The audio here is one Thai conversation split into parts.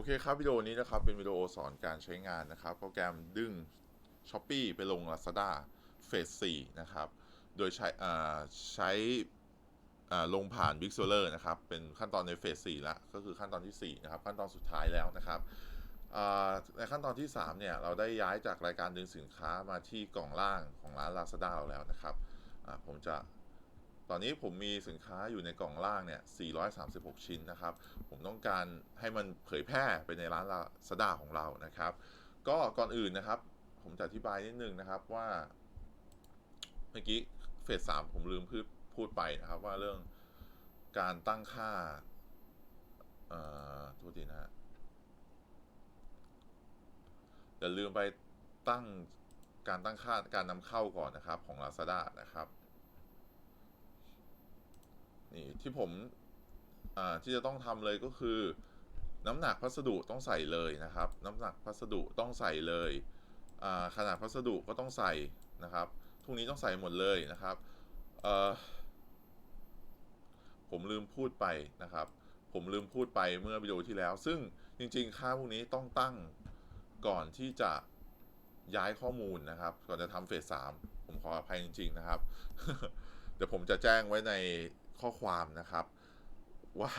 อเคครับวิดีโอนี้นะครับเป็นวิดีโอสอนการใช้งานนะครับ โปรแกรมดึง s h อ p e e ไปลง Lazada เฟส4นะครับ โดยใช้ใช้ลงผ่าน Big Seller นะครับ เป็นขั้นตอนในเฟส4แล้วก็คือขั้นตอนที่ 4 นะครับ ขั้นตอนสุดท้ายแล้วนะครับในขั้นตอนที่ 3 เนี่ย เราได้ย้ายจากรายการดึงสินค้ามาที่กล่องล่างของร้าน Lazada เราแล้วนะครับผมจะ ตอนนี้ผมมีสินค้าอยู่ในกล่องล่างเนี่ย 436 ชิ้นนะครับ ผมต้องการให้มันเผยแพร่ไปในร้านลาซาด้าของเรานะครับ ก็ก่อนอื่นนะครับ ผมจะอธิบายนิดนึงนะครับว่า เมื่อกี้เฟสสามผมลืมพูดพูดไปนะครับว่าเรื่องการตั้งค่าเอ่อโทษทีนะฮะอย่าลืมไปตั้งการตั้งค่าการนำเข้าก่อนนะครับของ Lazada นะครับ นี่ที่ผมที่จะต้องทำเลยก็คือ น้ำหนักพัสดุต้องใส่เลยนะครับ น้ำหนักพัสดุต้องใส่เลยขนาดพัสดุก็ต้องใส่นะครับทุกนี้ต้องใส่หมดเลยนะครับผมลืมพูดไปนะครับ ผมลืมพูดไปเมื่อวิดีโอที่แล้ว ซึ่งจริงๆ ค่าพวกนี้ต้องตั้งก่อนที่จะย้ายข้อมูลนะครับ ก่อนจะทำเฟสสามผมขออภัยจริง ๆ นะครับ เดี๋ยวผมจะแจ้งไว้ใน ข้อความนะครับ ว่า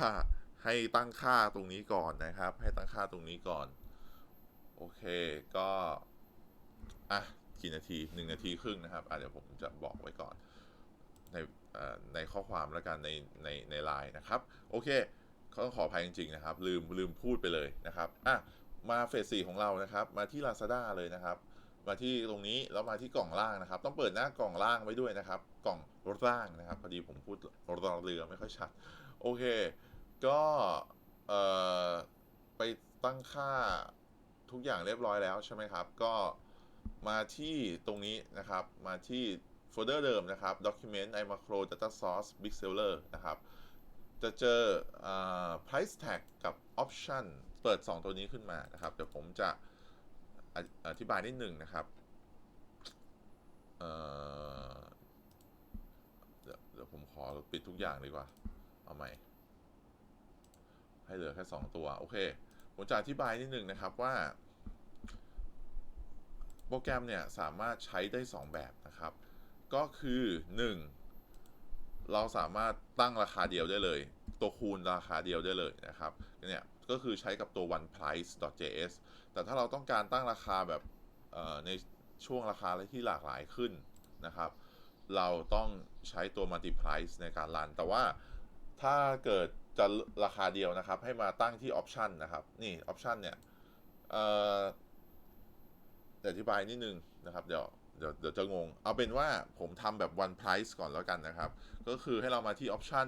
ให้ตั้งค่าตรงนี้ก่อนนะครับ ให้ตั้งค่าตรงนี้ก่อน โอเคก็ อะกี่นาทีหนึ่งนาทีครึ่งนะครับอะเดี๋ยวผมจะบอกไว้ก่อน ในในข้อความแล้วกันในในในไลน์นะครับ โอเคต้องขออภัยจริง ๆ นะครับ ลืมลืมพูดไปเลยนะครับอะมาเฟสสี่ของเรานะครับ มาที่ Lazada เลยนะครับ มาที่ตรงนี้แล้วมาที่กล่องล่างนะครับ ต้องเปิดหน้ากล่องล่างไว้ด้วยนะครับ กล่องล่างนะครับพอดีผมพูดรอเรือไม่ค่อยชัด โอเค ก็เอ่อไปตั้งค่าทุกอย่างเรียบร้อยแล้วใช่ไหมครับ ก็มาที่ตรงนี้นะครับ มาที่โฟลเดอร์เดิมนะครับ document iMacro data source big seller นะครับ จะเจอเออ price tag กับ option เปิด 2 ตัวนี้ขึ้นมานะครับ เดี๋ยวผมจะ อธิบายนิดหนึ่งนะครับเดี๋ยวเดี๋ยวผมขอปิดทุกอย่างดีกว่า เอาใหม่ ให้เหลือแค่2ตัว โอเค ผมจะอธิบายนิดหนึ่งนะครับว่า โปรแกรมเนี่ยสามารถใช้ได้2แบบนะครับ ก็คือ1เราสามารถตั้งราคาเดียวได้เลย ตัวคูณราคาเดียวได้เลยนะครับเนี่ย ก็คือใช้กับตัว oneprice.js แต่ถ้าเราต้องการตั้งราคาแบบในช่วงราคาที่หลากหลายขึ้นนะครับ เราต้องใช้ตัว multiprice ในการรัน แต่ว่าถ้าเกิดจะราคาเดียวนะครับ ให้มาตั้งที่ option นะครับ นี่ option เนี่ยเอ่อเดี๋ยวอธิบายนิดนึงนะครับ เดี๋ยวเดี๋ยวเดี๋ยวจะงง เอาเป็นว่าผมทำแบบ one price ก่อนแล้วกันนะครับ ก็คือให้เรามาที่ option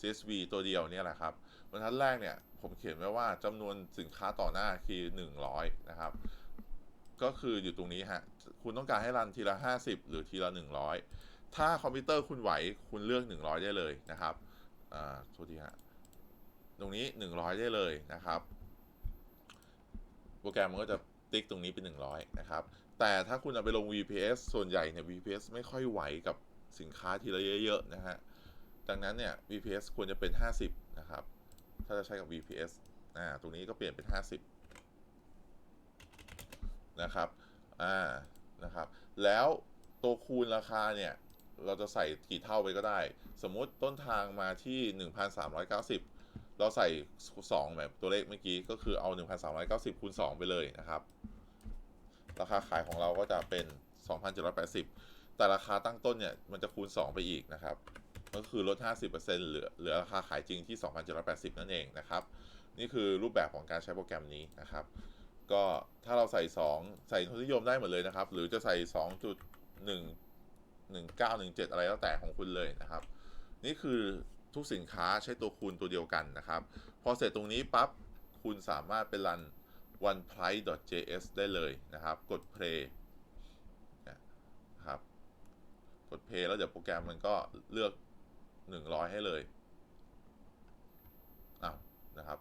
csv ตัวเดียวเนี่ยแหละครับบรรทัดแรกเนี่ย ผมเขียนไว้ว่าจำนวนสินค้าต่อหน้าคือ 100 นะครับ ก็คืออยู่ตรงนี้ฮะ คุณต้องการให้รันทีละ 50 หรือทีละ 100 ถ้าคอมพิวเตอร์คุณไหวคุณเลือก 100 ได้เลยนะครับอ่าโทษทีฮะตรงนี้ 100 ได้เลยนะครับ โปรแกรมมันก็จะติ๊กตรงนี้เป็น 100 นะครับ แต่ถ้าคุณเอาไปลง VPS ส่วนใหญ่เนี่ย VPS ไม่ค่อยไหวกับสินค้าทีละเยอะๆนะฮะ ดังนั้นเนี่ย VPS ควรจะเป็น 50นะครับ ถ้าจะใช้กับ VPS อ่าตรงนี้ก็เปลี่ยนเป็น 50 นะครับอ่านะครับ แล้วตัวคูณราคาเนี่ย เราจะใส่กี่เท่าไปก็ได้ สมมุติต้นทางมาที่ 1,390 เราใส่ 2 แบบตัวเลขเมื่อกี้ ก็คือเอา 1,390 คูณ 2 ไปเลยนะครับ ราคาขายของเราก็จะเป็น 2,780 แต่ราคาตั้งต้นเนี่ย มันจะคูณ 2 ไปอีกนะครับ ก็คือลด 50%เหลือเหลือราคาขายจริงที่ 2,780 นั่นเองนะครับ นี่คือรูปแบบของการใช้โปรแกรมนี้นะครับ ก็ถ้าเราใส่ 2 ใส่ทุนนิยมได้หมดเลยนะครับ หรือจะใส่ 2.1 1917 อะไรแล้วแต่ของคุณเลยนะครับ นี่คือทุกสินค้าใช้ตัวคูณตัวเดียวกันนะครับ พอเสร็จตรงนี้ปั๊บคุณสามารถไปรัน oneprice.js ได้เลยนะครับ กด play นะครับ กด play แล้วเดี๋ยวโปรแกรมมันก็เลือก 100 ให้เลยอ้าวนะครับ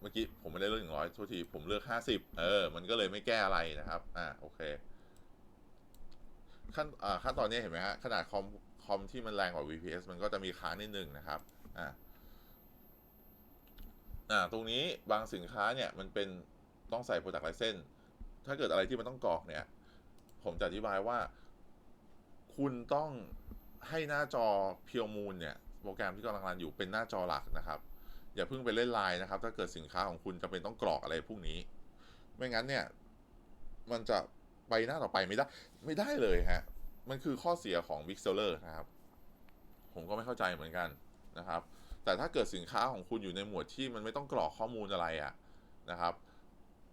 เมื่อกี้ผมไม่ได้เลือก100โทษทีผมเลือก 50 เออ มันก็เลยไม่แก้อะไรนะครับอ่าโอเค ขั้นอ่าขั้นตอนนี้เห็นไหมฮะขนาดคอมคอมที่มันแรงกว่า VPS มันก็จะมีค้างนิดนึงนะครับอ่าอ่าตรงนี้บางสินค้าเนี่ยมันเป็นต้องใส่ product license ถ้าเกิดอะไรที่มันต้องกรอกเนี่ย ผมจะอธิบายว่า คุณต้อง ให้หน้าจอเพียวมูลเนี่ยโปรแกรมที่กำลังรันอยู่เป็นหน้าจอหลักนะครับ อย่าเพิ่งไปเล่นไลน์นะครับ ถ้าเกิดสินค้าของคุณจะเป็นต้องกรอกอะไรพวกนี้ ไม่งั้นเนี่ย มันจะไปหน้าต่อไปไม่ได้ ไม่ได้เลยฮะ มันคือข้อเสียของ Big Seller นะครับ ผมก็ไม่เข้าใจเหมือนกันนะครับ แต่ถ้าเกิดสินค้าของคุณอยู่ในหมวดที่มันไม่ต้องกรอกข้อมูลอะไรอะนะครับ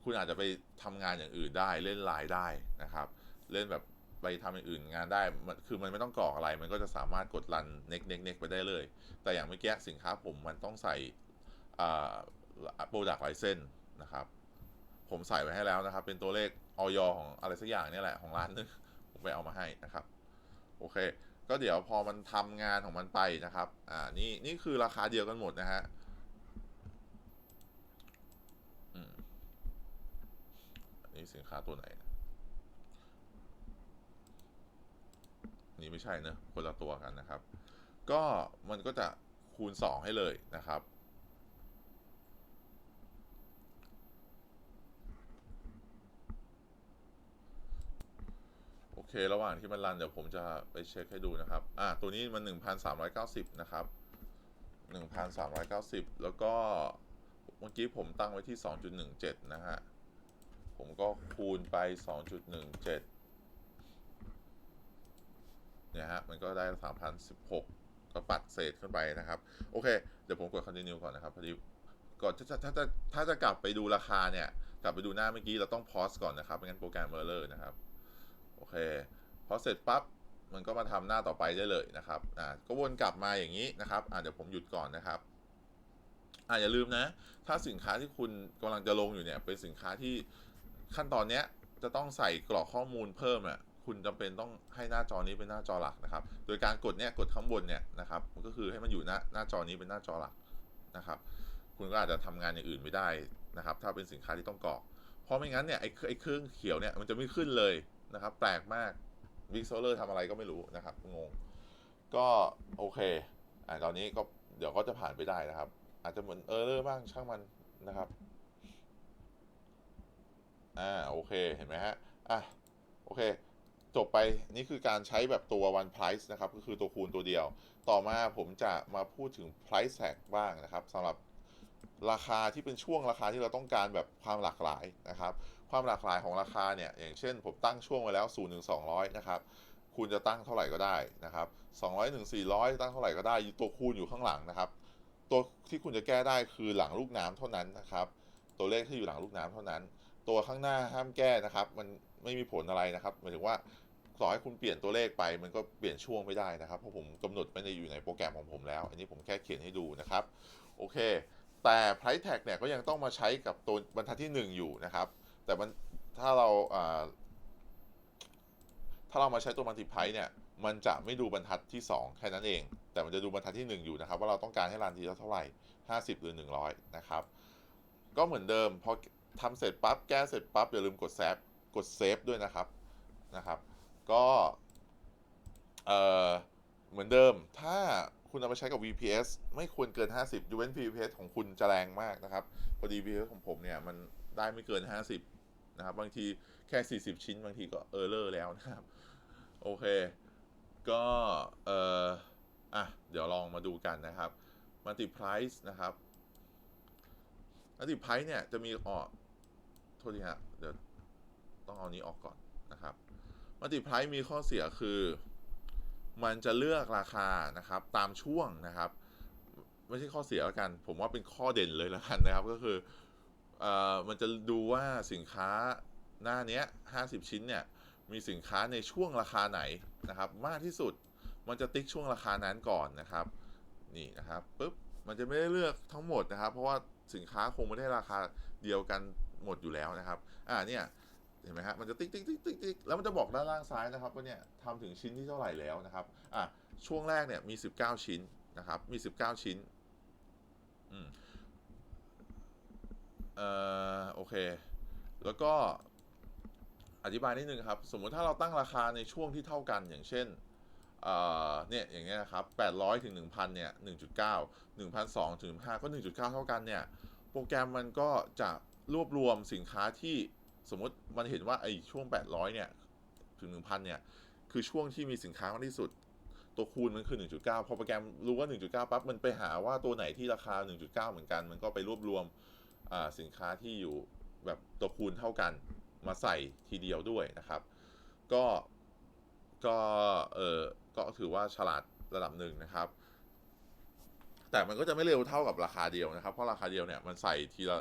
คุณอาจจะไปทำงานอย่างอื่นได้เล่นไลน์ได้นะครับ เล่นแบบ ไปทำอย่างอื่นงานได้มันคือมันไม่ต้องกรอกอะไร มันก็จะสามารถกดรัน next next next ไปได้เลย แต่อย่างเมื่อกี้สินค้าผมมันต้องใส่อ่า product license นะครับ ผมใส่ไว้ให้แล้วนะครับ เป็นตัวเลขออยของอะไรสักอย่างนี่แหละของร้านนึงผมไปเอามาให้นะครับ โอเค ก็เดี๋ยวพอมันทำงานของมันไปนะครับ อ่า นี่นี่คือราคาเดียวกันหมดนะฮะนนี่สินค้าตัวไหนนะ นี่ไม่ใช่เนอะคนละตัวกันนะครับ ก็มันก็จะคูณ 2 ให้เลยนะครับ โอเค ระหว่างที่มันรัน เดี๋ยวผมจะไปเช็คให้ดูนะครับ อ่าตัวนี้มัน 1,390 นะครับ 1,390 แล้วก็เมื่อกี้ผมตั้งไว้ที่ 2.17 นะฮะ ผมก็คูณไป 2.17 เนี่ยฮะมันก็ได้ 3,016 ก็ปัดเศษขึ้นไปนะครับ โอเค เดี๋ยวผมกด continue ก่อนนะครับพอดีก่อนถ้าถ้าถ้าถ้าจะกลับไปดูราคาเนี่ย กลับไปดูหน้าเมื่อกี้เราต้อง pause ก่อนนะครับไม่งั้นโปรแกรม error นะครับ โอเค พอเสร็จปั๊บมันก็มาทำหน้าต่อไปได้เลยนะครับ อ่า ก็วนกลับมาอย่างนี้นะครับ อ่าเดี๋ยวผมหยุดก่อนนะครับ อ่าอย่าลืมนะ ถ้าสินค้าที่คุณกำลังจะลงอยู่เนี่ย เป็นสินค้าที่ขั้นตอนเนี้ยจะต้องใส่กรอกข้อมูลเพิ่มอะ คุณจำเป็นต้องให้หน้าจอนี้เป็นหน้าจอหลักนะครับ โดยการกดเนี่ยกดข้างบนเนี่ยนะครับมันก็คือให้มันอยู่หน้าหน้าจอนี้เป็นหน้าจอหลักนะครับ คุณก็อาจจะทำงานอย่างอื่นไม่ได้นะครับ ถ้าเป็นสินค้าที่ต้องกรอก เพราะไม่งั้นเนี่ยไอ้ไอ้เครื่องเขียวเนี่ยมันจะไม่ขึ้นเลยนะครับ แปลกมากวิกโซเลอร์ทำอะไรก็ไม่รู้นะครับงง ก็โอเคอ่าตอนนี้ก็เดี๋ยวก็จะผ่านไปได้นะครับ อาจจะเหมือนเออเลอร์บ้างช่างมันนะครับอ่าโอเคเห็นไหมฮะอะโอเค จบไปนี่คือการใช้แบบตัว one price นะครับ ก็คือตัวคูณตัวเดียว ต่อมาผมจะมาพูดถึง price tag บ้างนะครับสำหรับราคาที่เป็นช่วงราคาที่เราต้องการแบบความหลากหลายนะครับ ความหลากหลายของราคาเนี่ย อย่างเช่นผมตั้งช่วงไว้แล้ว0ถึง200นะครับ คุณจะตั้งเท่าไหร่ก็ได้นะครับ200ถึง400ตั้งเท่าไหร่ก็ได้ ตัวคูณอยู่ข้างหลังนะครับ ตัวที่คุณจะแก้ได้คือหลังลูกน้ำเท่านั้นนะครับ ตัวเลขที่อยู่หลังลูกน้ำเท่านั้น ตัวข้างหน้าห้ามแก้นะครับ มันไม่มีผลอะไรนะครับ หมายถึงว่า ต่อให้คุณเปลี่ยนตัวเลขไป มันก็เปลี่ยนช่วงไม่ได้นะครับ เพราะผมกำหนดไม่ได้อยู่ในโปรแกรมของผมแล้ว อันนี้ผมแค่เขียนให้ดูนะครับ โอเค แต่ price tag เนี่ยก็ยังต้องมาใช้กับตัวบรรทัดที่ 1 อยู่นะครับ แต่มันถ้าเราถ้าเรามาใช้ตัว multiply เนี่ย มันจะไม่ดูบรรทัดที่ 2 แค่นั้นเอง แต่มันจะดูบรรทัดที่ 1 อยู่นะครับ ว่าเราต้องการให้รันทีละเท่าไหร่ 50 หรือ 100 นะครับ ก็เหมือนเดิมพอทำเสร็จปั๊บแก้เสร็จปั๊บอย่าลืมกดเซฟกดเซฟด้วยนะครับนะครับ ก็เอ่อเหมือนเดิม ถ้าคุณเอาไปใช้กับ VPS ไม่ควรเกิน 50ยกเว้น VPS ของคุณจะแรงมากนะครับ พอดี VPS ของผมเนี่ยมันได้ไม่เกิน 50 นะครับ บางทีแค่ 40 ชิ้น บางทีก็เออร์เลอร์แล้วนะครับ โอเค ก็เอ่ออะ เดี๋ยวลองมาดูกันนะครับ Multiprice นะครับ Multiprice เนี่ยจะมีออกโทษทีฮะเดี๋ยวต้องเอานี้ออกก่อนนะครับ Multiprice มีข้อเสียคือ มันจะเลือกราคานะครับ ตามช่วงนะครับ ไม่ใช่ข้อเสียแล้วกัน ผมว่าเป็นข้อเด่นเลยแล้วกันนะครับ ก็คือเอ่อมันจะดูว่าสินค้าหน้านี้ย50ชิ้นเนี่ย มีสินค้าในช่วงราคาไหนนะครับ มากที่สุดมันจะติ๊กช่วงราคานั้นก่อนนะครับ นี่นะครับปุ๊บมันจะไม่ได้เลือกทั้งหมดนะครับ เพราะว่าสินค้าคงไม่ได้ราคาเดียวกันหมดอยู่แล้วนะครับ อ่าเนี่ย ห็นไหมฮะมันจะติ๊กติ๊กติ๊กติ๊กติ๊กแล้วมันจะบอกด้านล่างซ้ายนะครับว่าเนี่ยทำถึงชิ้นที่เท่าไหร่แล้วนะครับอะช่วงแรกเนี่ยมี 19 ชิ้นนะครับมี 19 ชิ้นอืมเอ่อโอเค แล้วก็อธิบายนิดนึงครับ สมมุติถ้าเราตั้งราคาในช่วงที่เท่ากันอย่างเช่นเอ่อเนี่ยอย่างเงี้ยนะครับ800ถึง1,000เนี่ย1.9 1,200ถึง5ก็ 1.9 เท่ากันเนี่ย โปรแกรมมันก็จะรวบรวมสินค้าที่ สมมติมันเห็นว่าไอ้ช่วง 800 เนี่ย ถึง 1,000 เนี่ย คือช่วงที่มีสินค้ามากที่สุด ตัวคูณมันคือ 1.9 พอโปรแกรมรู้ว่า 1.9 ปั๊บ มันไปหาว่าตัวไหนที่ราคา 1.9 เหมือนกัน มันก็ไปรวบรวมอ่าสินค้าที่อยู่แบบตัวคูณเท่ากันมาใส่ทีเดียวด้วยนะครับ ก็ก็เออก็ถือว่าฉลาดระดับหนึ่งนะครับ แต่มันก็จะไม่เร็วเท่ากับราคาเดียวนะครับ เพราะราคาเดียวเนี่ยมันใส่ทีละ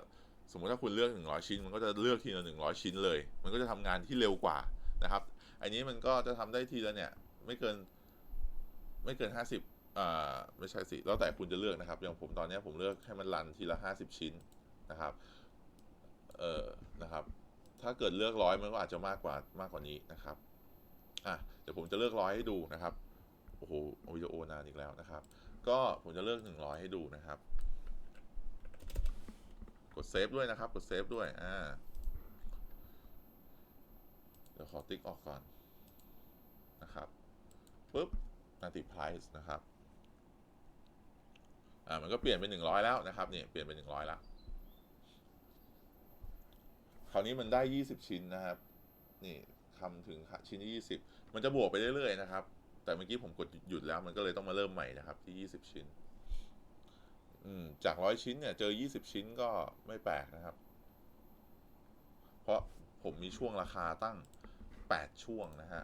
สมมติถ้าคุณเลือก 100 ชิ้น มันก็จะเลือกทีละ100 ชิ้นเลย มันก็จะทำงานที่เร็วกว่านะครับ อันนี้มันก็จะทำได้ทีละเนี่ยไม่เกินไม่เกิน 50อ่าไม่ใช่สิแล้วแต่คุณจะเลือกนะครับ อย่างผมตอนนี้ผมเลือกให้มันรันทีละ 50 ชิ้นนะครับเออนะครับ ถ้าเกิดเลือกร้อยมันก็อาจจะมากกว่ามากกว่านี้นะครับอะเดี๋ยวผมจะเลือกร้อยให้ดูนะครับโอ้โหวิดีโอนานอีกแล้วนะครับ ก็ผมจะเลือก 100 ให้ดูนะครับ กดเซฟด้วยนะครับ กดเซฟด้วยอ่าเดี๋ยวขอติ๊กออกก่อนนะครับปุ๊บ multiply นะครับอ่ามันก็เปลี่ยนเป็น100แล้วนะครับเนี่ยเปลี่ยนเป็น100แล้วคราวนี้มันได้20ชิ้นนะครับ นี่ทำถึงชิ้นที่20มันจะบวกไปเรื่อยๆนะครับ แต่เมื่อกี้ผมกดหยุดแล้วมันก็เลยต้องมาเริ่มใหม่นะครับที่20ชิ้น จากร้อยชิ้นเนี่ย เจอ20ชิ้นก็ไม่แปลกนะครับ เพราะผมมีช่วงราคาตั้ง8ช่วงนะฮะ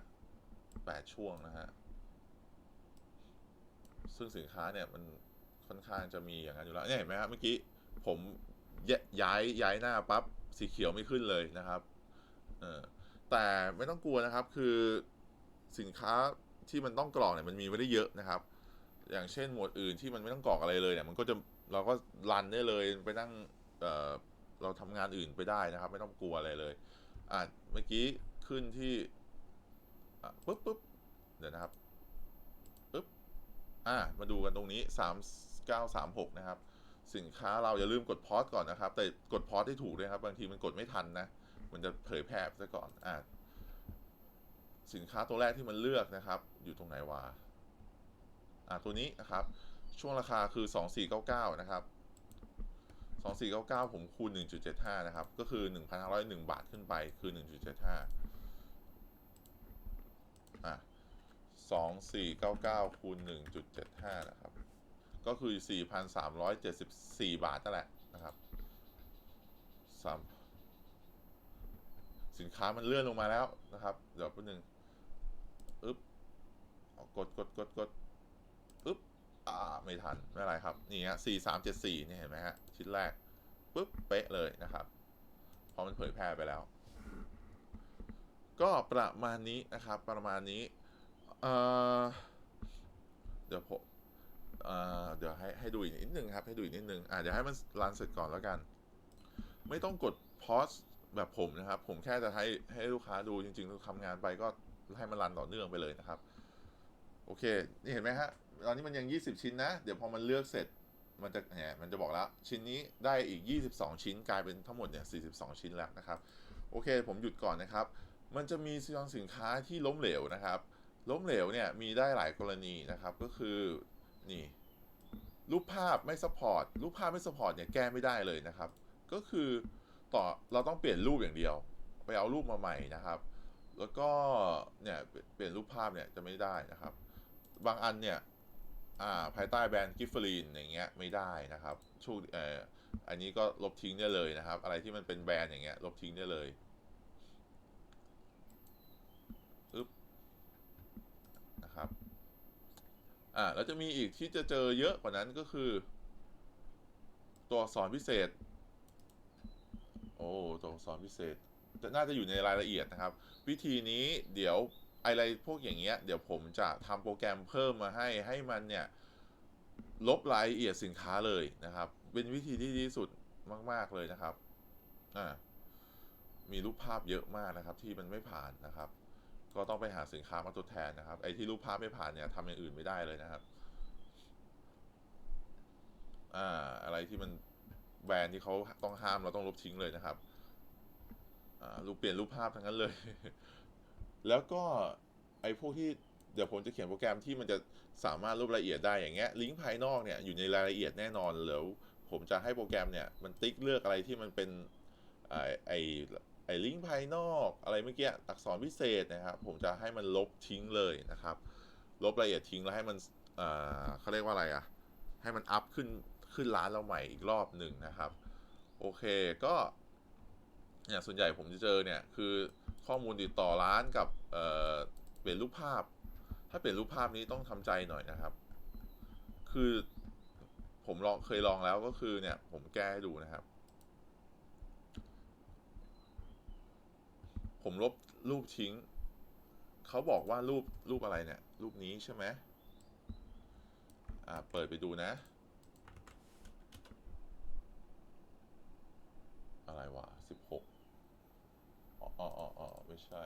8ช่วงนะฮะ ซึ่งสินค้าเนี่ยมันค่อนข้างจะมีอย่างนั้นอยู่แล้วเนี่ยเห็นไหมครับเมื่อกี้ผมย้ายย้ายหน้าปั๊บสีเขียวไม่ขึ้นเลยนะครับ เออแต่ไม่ต้องกลัวนะครับ คือสินค้าที่มันต้องกรอกเนี่ยมันมีไม่ได้เยอะนะครับ อย่างเช่นหมวดอื่นที่มันไม่ต้องกรอกอะไรเลยเนี่ยมันก็จะ เราก็รันได้เลยไปนั่งเเราทำงานอื่นไปได้นะครับ ไม่ต้องกลัวอะไรเลยอะเมื่อกี้ขึ้นที่ปุ๊บปุ๊บเดี๋ยวนะครับปุ๊บอะมาดูกันตรงนี้ 3936 นะครับ สินค้าเราอย่าลืมกดพอสก่อนนะครับ แต่กดพอสให้ถูกด้วยครับ บางทีมันกดไม่ทันนะ มันจะเผยแพร่ซะก่อนอะสินค้าตัวแรกที่มันเลือกนะครับ อยู่ตรงไหนวะอ่าตัวนี้นะครับ ช่วงราคาคือ 2499 นะครับ 2499 ผมคูณ 1.75 นะครับ ก็คือ 1,501 บาทขึ้นไปคือ 1.75 อะ 2499 คูณ 1.75 นะครับ ก็คือ 4,374 บาทนั่นแหละนะครับสามสินค้ามันเลื่อนลงมาแล้วนะครับ เดี๋ยวแป๊บนึงอึ๊บกดกดกดกด อ่าไม่ทัน ไม่เป็นไรครับ นี่ฮะสี่สามเจ็ดสี่นี่เห็นไหมฮะ ชิ้นแรกปึ๊บเป๊ะเลยนะครับ พอมันเผยแพร่ไปแล้ว ก็ประมาณนี้นะครับ ประมาณนี้ เอ่อ เดี๋ยวผมเอ่อเดี๋ยวให้ให้ดูอีกนิดนึงครับ ให้ดูอีกนิดนึง อ่าเดี๋ยวให้มันรันเสร็จก่อนแล้วกัน ไม่ต้องกดพอสแบบผมนะครับ ผมแค่จะให้ให้ลูกค้าดูจริงๆทำงานไปก็ให้มันรันต่อเนื่องไปเลยนะครับ โอเค นี่เห็นไหมฮะ ตอนนี้มันยัง 20 ชิ้นนะ เดี๋ยวพอมันเลือกเสร็จมันจะเนี่ยมันจะบอกแล้ว ชิ้นนี้ได้อีก 22 ชิ้นกลายเป็นทั้งหมดเนี่ย 42 ชิ้นแล้วนะครับ โอเค ผมหยุดก่อนนะครับ มันจะมีสินค้าที่ล้มเหลวนะครับ ล้มเหลวเนี่ยมีได้หลายกรณีนะครับ ก็คือนี่รูปภาพไม่สปอร์ตรูปภาพไม่สปอร์ตเนี่ยแก้ไม่ได้เลยนะครับ ก็คือต่อเราต้องเปลี่ยนรูปอย่างเดียว ไปเอารูปมาใหม่นะครับ แล้วก็เนี่ยเปลี่ยนรูปภาพเนี่ยจะไม่ได้นะครับ บางอันเนี่ย อ่าภายใต้แบรนด์กิฟฟรีนอย่างเงี้ยไม่ได้นะครับช่วงเอ่ออันนี้ก็ลบทิ้งได้เลยนะครับ อะไรที่มันเป็นแบรนด์อย่างเงี้ยลบทิ้งได้เลยอึ๊บนะครับอ่าแล้วจะมีอีกที่จะเจอเยอะกว่านั้นก็คือ ตัวอักษรพิเศษ โอ้ตัวอักษรพิเศษน่าจะอยู่ในรายละเอียดนะครับ วิธีนี้เดี๋ยว อะไรพวกอย่างเงี้ยเดี๋ยวผมจะทำโปรแกรมเพิ่มมาให้ให้มันเนี่ย ลบรายละเอียดสินค้าเลยนะครับ เป็นวิธีที่ดีสุดมาก ๆ เลยนะครับอ่ามีรูปภาพเยอะมากนะครับ ที่มันไม่ผ่านนะครับ ก็ต้องไปหาสินค้ามาทดแทนนะครับ ไอ้ที่รูปภาพไม่ผ่านเนี่ยทำอย่างอื่นไม่ได้เลยนะครับอ่าอะไรที่มันแบรนด์ที่เขาต้องห้ามเราต้องลบทิ้งเลยนะครับอ่ารูปเปลี่ยนรูปภาพทั้งนั้นเลย แล้วก็ไอ้พวกที่เดี๋ยวผมจะเขียนโปรแกรมที่มันจะสามารถลบรายละเอียดได้อย่างเงี้ยลิงก์ภายนอกเนี่ยอยู่ในรายละเอียดแน่นอนแล้วผมจะให้โปรแกรมเนี่ยมันติ๊กเลือกอะไรที่มันเป็นไอ้ไอไอลิงก์ภายนอกอะไรเมื่อกี้อักษรพิเศษนะครับ ผมจะให้มันลบทิ้งเลยนะครับ ลบรายละเอียดทิ้งแล้วให้มันเอ่อเขาเรียกว่าอะไรอะให้มันอัพขึ้นขึ้นร้านเราใหม่อีกรอบหนึ่งนะครับ โอเคก็เนี่ยส่วนใหญ่ผมจะเจอเนี่ยคือ ข้อมูลติดต่อร้านกับเเปลี่ยนรูปภาพ ถ้าเปลี่ยนรูปภาพนี้ต้องทำใจหน่อยนะครับ คือผมลองเคยลองแล้วก็คือเนี่ย ผมแก้ให้ดูนะครับ ผมลบรูปทิ้ง เขาบอกว่ารูปรูปอะไรเนี่ย รูปนี้ใช่ไหมอ่าเปิดไปดูนะ อะไรวะสิบหก อ๋ออ๋ออ๋อไม่ใช่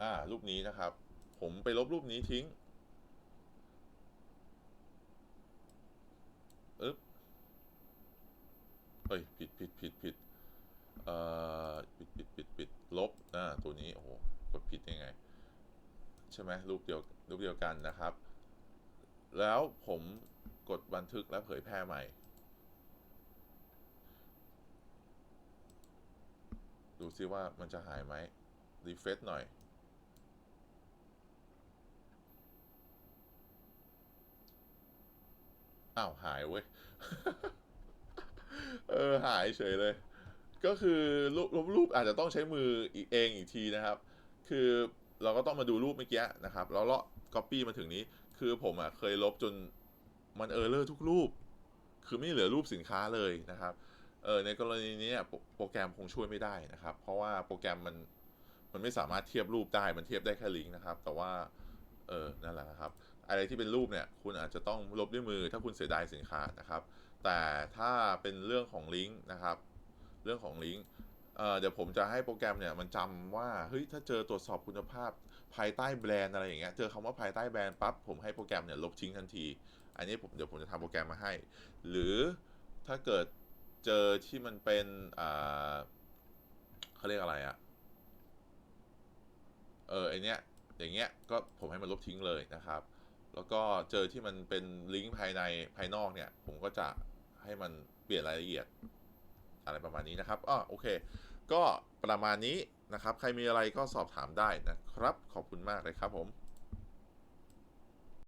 อ่า รูปนี้นะครับ ผมไปลบรูปนี้ทิ้งอึ๊บเฮ้ย ผิดผิดผิดผิดเอ่อปิดปิดปิดปิดลบอ่าตัวนี้ โอ้โห กดผิดยังไง ใช่ไหมรูปเดียว รูปเดียวกันนะครับ แล้วผมกดบันทึกและเผยแพร่ใหม่ ดูซิว่ามันจะหายไหมรีเฟซหน่อย อ้าว หายเว้ย เออ หายเฉยเลย ก็คือรูปรูปอาจจะต้องใช้มืออีกเองอีกทีนะครับ คือเราก็ต้องมาดูรูปเมื่อกี้นะครับ แล้วเลาะ copy มาถึงนี้ คือผมอะเคยลบจนมันเออร์เลอร์ทุกรูป คือไม่เหลือรูปสินค้าเลยนะครับ เออในกรณีนี้โปรแกรมคงช่วยไม่ได้นะครับ เพราะว่าโปรแกรมมันมันไม่สามารถเทียบรูปได้มันเทียบได้แค่ลิงก์นะครับ แต่ว่าเออนั่นแหละครับ อะไรที่เป็นรูปเนี่ยคุณอาจจะต้องลบด้วยมือถ้าคุณเสียดายสินค้านะครับ แต่ถ้าเป็นเรื่องของลิงก์นะครับ เรื่องของลิงก์เออเดี๋ยวผมจะให้โปรแกรมเนี่ยมันจำว่าเฮ้ยถ้าเจอตรวจสอบคุณภาพภายใต้แบรนด์อะไรอย่างเงี้ยเจอคำว่าภายใต้แบรนด์ปั๊บผมให้โปรแกรมเนี่ยลบทิ้งทันที อันนี้ผมเดี๋ยวผมจะทำโปรแกรมมาให้ หรือถ้าเกิด เจอที่มันเป็นอ่าเขาเรียกอะไรอะเออไอเนี้ยอย่างเงี้ยก็ผมให้มันลบทิ้งเลยนะครับ แล้วก็เจอที่มันเป็นลิงก์ภายในภายนอกเนี่ย ผมก็จะให้มันเปลี่ยนรายละเอียดอะไรประมาณนี้นะครับอ้อโอเค ก็ประมาณนี้นะครับ ใครมีอะไรก็สอบถามได้นะครับ ขอบคุณมากเลยครับผม